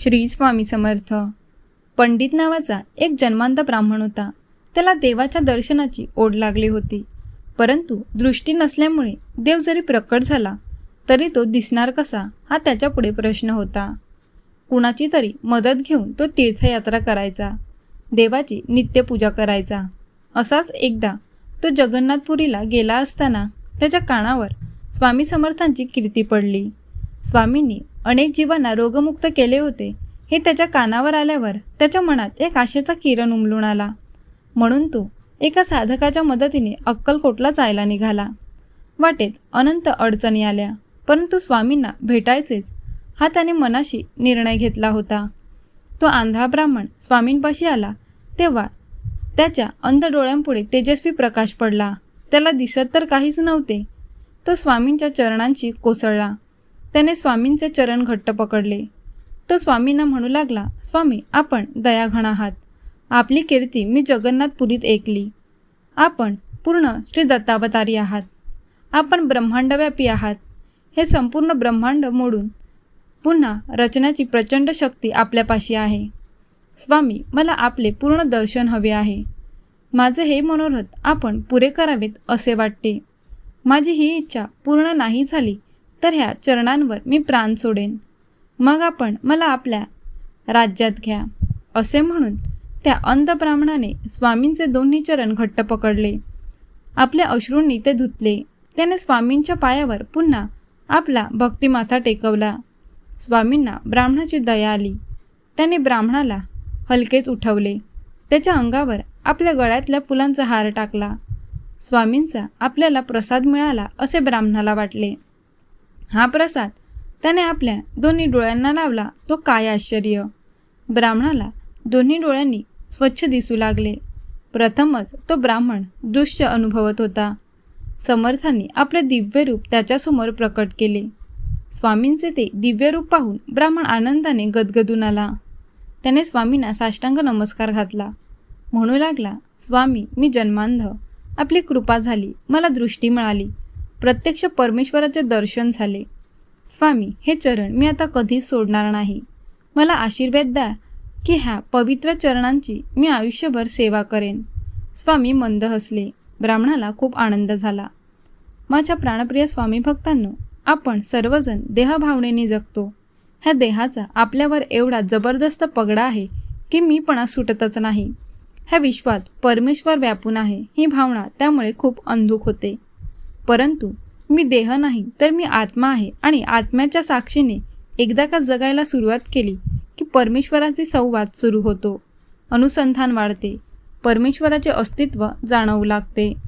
श्री स्वामी समर्थ. पंडित नावाचा एक जन्मांत ब्राह्मण होता. त्याला देवाच्या दर्शनाची ओढ लागली होती. परंतु दृष्टी नसल्यामुळे देव जरी प्रकट झाला तरी तो दिसणार कसा हा त्याच्यापुढे प्रश्न होता. कुणाची तरी मदत घेऊन तो तीर्थयात्रा करायचा. देवाची नित्यपूजा करायचा. असाच एकदा तो जगन्नाथपुरीला गेला असताना त्याच्या कानावर स्वामी समर्थांची कीर्ती पडली. स्वामींनी अनेक जीवांना रोगमुक्त केले होते. हे त्याच्या कानावर आल्यावर त्याच्या मनात एक आशेचा किरण उमलून आला. म्हणून तो एका साधकाच्या मदतीने अक्कलकोटला जायला निघाला. वाटेत अनंत अडचणी आल्या. परंतु स्वामींना भेटायचेच. हा त्याने मनाशी निर्णय घेतला होता. तो आंधळा ब्राह्मण स्वामींपाशी आला. तेव्हा त्याच्या अंध डोळ्यांपुढे तेजस्वी प्रकाश पडला. त्याला दिसत तर काहीच नव्हते. तो स्वामींच्या चरणांशी कोसळला. त्याने स्वामींचे चरण घट्ट पकडले. तो स्वामींना म्हणू लागला स्वामी आपण दयाघण आहात. आपली कीर्ती मी जगन्नाथपुरीत ऐकली. आपण पूर्ण श्री दत्तावतारी आहात. आपण ब्रह्मांडव्यापी आहात. हे संपूर्ण ब्रह्मांड मोडून पुन्हा रचण्याची प्रचंड शक्ती आपल्यापाशी आहे. स्वामी मला आपले पूर्ण दर्शन हवे आहे. माझे हे मनोरथ आपण पुरे करावेत असे वाटते. माझी ही इच्छा पूर्ण नाही झाली तर ह्या चरणांवर मी प्राण सोडेन. मग आपण मला आपल्या राज्यात घ्या असे म्हणून त्या अंध ब्राह्मणाने स्वामींचे दोन्ही चरण घट्ट पकडले. आपल्या अश्रूंनी ते धुतले. त्याने स्वामींच्या पायावर पुन्हा आपला भक्तिमाथा टेकवला. स्वामींना ब्राह्मणाची दया आली. त्याने ब्राह्मणाला हलकेच उठवले. त्याच्या अंगावर आपल्या गळ्यातल्या फुलांचा हार टाकला. स्वामींचा आपल्याला प्रसाद मिळाला असे ब्राह्मणाला वाटले. हा प्रसाद त्याने आपल्या दोन्ही डोळ्यांना लावला. तो काय आश्चर्य? ब्राह्मणाला दोन्ही डोळ्यांनी स्वच्छ दिसू लागले. प्रथमच तो ब्राह्मण दृश्य अनुभवत होता. समर्थांनी आपले दिव्य रूप त्याच्यासमोर प्रकट केले. स्वामींचे ते दिव्य रूप पाहून ब्राह्मण आनंदाने गदगदून आला. त्याने स्वामींना साष्टांग नमस्कार घातला. म्हणू लागला स्वामी मी जन्मांध. आपली कृपा झाली. मला दृष्टी मिळाली. प्रत्यक्ष परमेश्वराचे दर्शन झाले. स्वामी हे चरण मी आता कधीच सोडणार नाही. मला आशीर्वाद द्या की ह्या पवित्र चरणांची मी आयुष्यभर सेवा करेन. स्वामी मंद हसले. ब्राह्मणाला खूप आनंद झाला. माझ्या प्राणप्रिय स्वामी भक्तांनो आपण सर्वजण देहभावनेने जगतो. ह्या देहाचा आपल्यावर एवढा जबरदस्त पगडा आहे की मीपणा सुटतच नाही. ह्या विश्वात परमेश्वर व्यापून आहे ही भावना त्यामुळे खूप अंधुक होते. परंतु मी देह नाही तर मी आत्मा आहे. आणि आत्म्याच्या साक्षीने एकदा का जगायला सुरुवात केली की परमेश्वराचे संवाद सुरू होतो. अनुसंधान वाढते. परमेश्वराचे अस्तित्व जाणवू लागते.